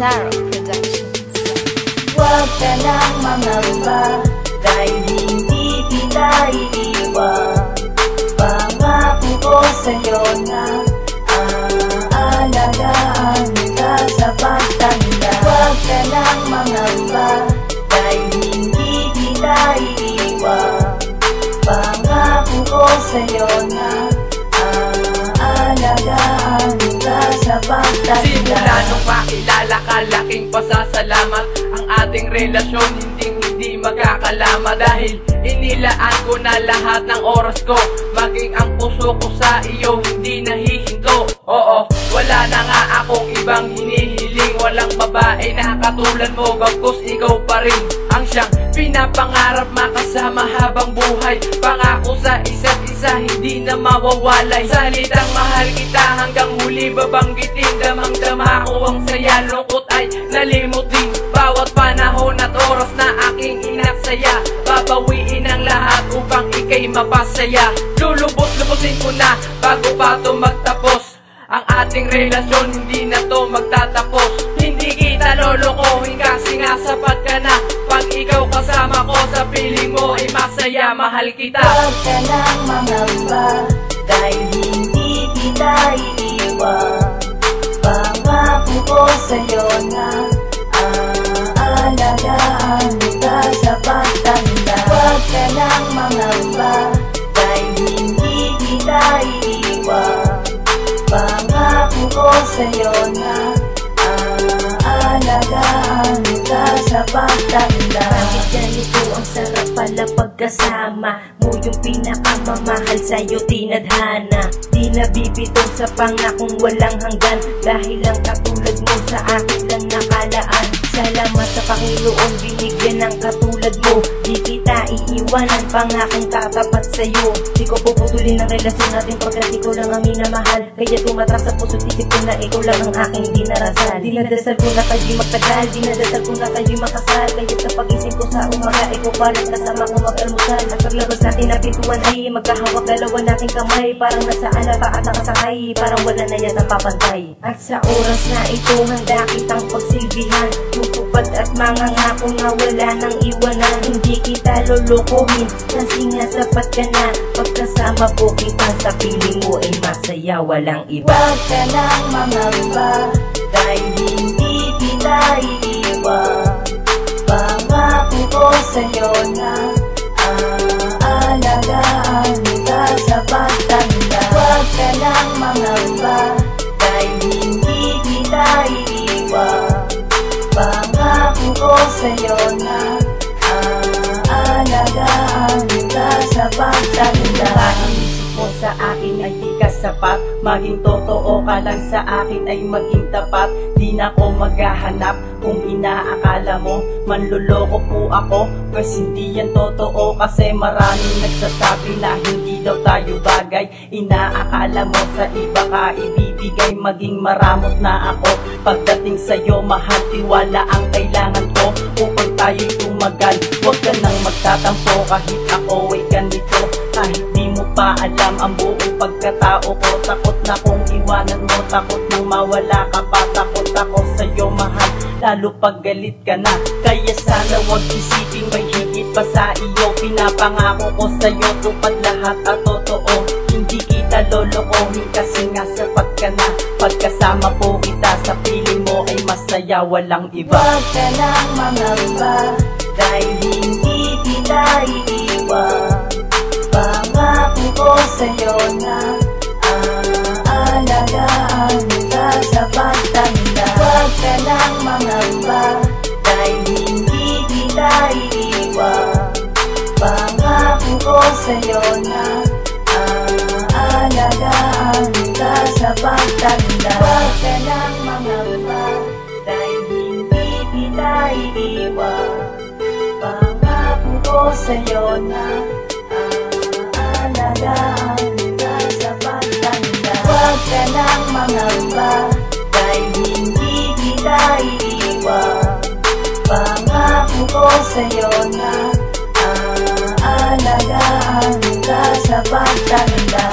Claro Productions. Huwag ka nang mangamba Dahil hindi kita iiwan. Pangako ko sa'yo na Aalagaan ka sa pagtanda. Huwag ka nang mangamba Dahil hindi kita iiwan. Pangako ko sa'yo na pagtanda Simula nung makilala ka, laking pasasalamat. Ang ating relasyon hindi hindi magkakalama Dahil inilaan ko na lahat ng oras ko. Maging ang puso ko sa iyo hindi nahihinto. Oo, wala na nga akong ibang hinihiling. Walang babae na katulad mo Bagkus ikaw pa rin. Ang siyang pinapangarap makasama habang buhay. Pangako sa isa't isa hindi na mawawalay Salitang mahal kita hanggang huli babanggitin Damang dama ko ang saya. Lungkot ay nalimot din Bawat panahon at oras na aking inaksaya Babawiin ang lahat upang ikay mapasaya. Lulubot-lubusin ko na bago pa to magtapos. Ang ating relasyon hindi na to magtatapos. Hindi kita lolokohin kasi nga sapat ka na. Pag ikaw kasama ko sa piling Mahal kita. Huwag ka nang mangamba Dahil hindi kita iiwan Pangako ko sa'yo na Aalagaan ka sa pagtanda. Huwag ka nang mangamba Dahil hindi kita iiwan Pangako ko sa'yo na Aalagaan ka sa pagtanda. Bakit ganito ang sarap pala pagkasama? Mo Yung pinakamamahal sa'yo tinadhana. Di nabibitong sa pangakong walang hanggan. Dahil lang katulad mo sa akin lang nakalaan Salamat sa Panginoon binigyan ng katulad mo. Di kita iiwanan pangakong tatapat sa'yo. Di ko puputulin ang relasyon natin pagkat ikaw lang ang minamahal. Kaya tumatras sa puso't isip ko na ikaw lang ang aking dinarasal. Dinadasal ko na kayo magtagal Dinadasal ko na kayo makasal. Kaya sa pagising ko sa umaga Ikaw pa rin kasama ko mag-almusal. At paglabas natin na pintuan ay Magkahawak dalawa nating kamay. Parang nasa alaba at nakasakay Parang wala na yata papantay At sa oras na ito handa kitang pagsilbihan Tutupad at mga ngako na wala nang iwanan. Hindi kita lulukuhin. Kasi nga sapat ka na. Pagkasama po kita sa piling mo ay masaya Walang iba. Huwag ka nang mangamba Dahil hindi kita iiwan. Pangako ko sa'yo na sa'yo na Aalagaan ka sa Paisip mo sa akin ay di ka sapat. Maging totoo ka lang sa akin ay maging tapat. Di na ko maghahanap kung inaakala mo. Manluloko po ako Kasi hindi yan totoo. Kasi maraming nagsasabi na hindi daw tayo bagay. Inaakala mo sa iba ka ibibigay. Maging maramot na ako. Pagdating sa'yo mahal tiwala ang kailangan ko. Upang tayo'y tumagal Huwag ka nang magtatampo. Kahit ako ay ganito Kahit pa alam ang buong pagkatao ko? Takot na kung iwanan mo Takot nang mawala ka pa. Takot ako sa'yo mahal Lalo pag galit ka na. Kaya sana wag isipin may higit pa sa iyo. Pinapangako ko sa'yo Tupad lahat at totoo. Hindi kita lolokohin kasi nga sapat ka na. Pagkasama po kita sa piling mo ay masaya Walang iba. Huwag ka nang mangamba Dahil hindi kita iiwan Pangako ko sa'yo na Aalagaan ka sa pagtanda. Huwag ka nang mangamba Dahil hindi kita iiwan Pangako ko sa'yo na Aalagaan ka sa pagtanda. Huwag ka nang mangamba Dahil hindi kita iiwan Pangako ko sa'yo na Aalagaan ka sa pagtanda Huwag nang mangamba Dahil hindi kita iiwan Pangako ko sa'yo na Aalagaan ka sa pagtanda